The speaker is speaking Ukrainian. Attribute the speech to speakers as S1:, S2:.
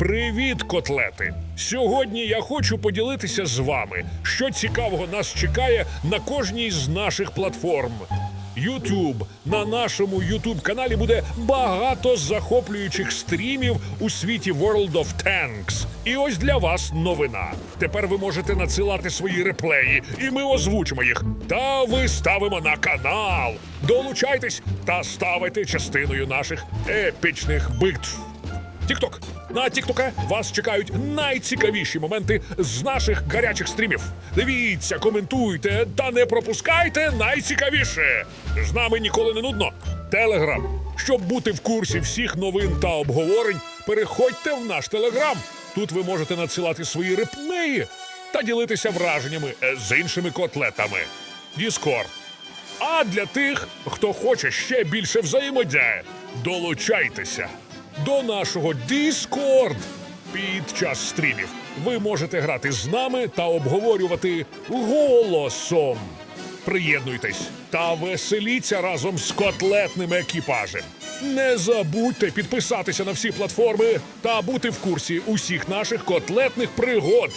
S1: Привіт, котлети! Сьогодні я хочу поділитися з вами, що цікавого нас чекає на кожній з наших платформ. YouTube. На нашому YouTube каналі буде багато захоплюючих стрімів у світі World of Tanks. І ось для вас новина. Тепер ви можете надсилати свої реплеї, і ми озвучимо їх. Та виставимо на канал. Долучайтесь та ставайте частиною наших епічних битв. Тікток. На Тіктока вас чекають найцікавіші моменти з наших гарячих стрімів. Дивіться, коментуйте та не пропускайте найцікавіше. З нами ніколи не нудно. Телеграм. Щоб бути в курсі всіх новин та обговорень, переходьте в наш телеграм. Тут ви можете надсилати свої реплеї та ділитися враженнями е, з іншими котлетами. Діскорд. А для тих, хто хоче ще більше взаємодії, долучайтеся до нашого Discord. Під час стрімів ви можете грати з нами та обговорювати голосом. Приєднуйтесь та веселіться разом з котлетним екіпажем. Не забудьте підписатися на всі платформи та бути в курсі усіх наших котлетних пригод.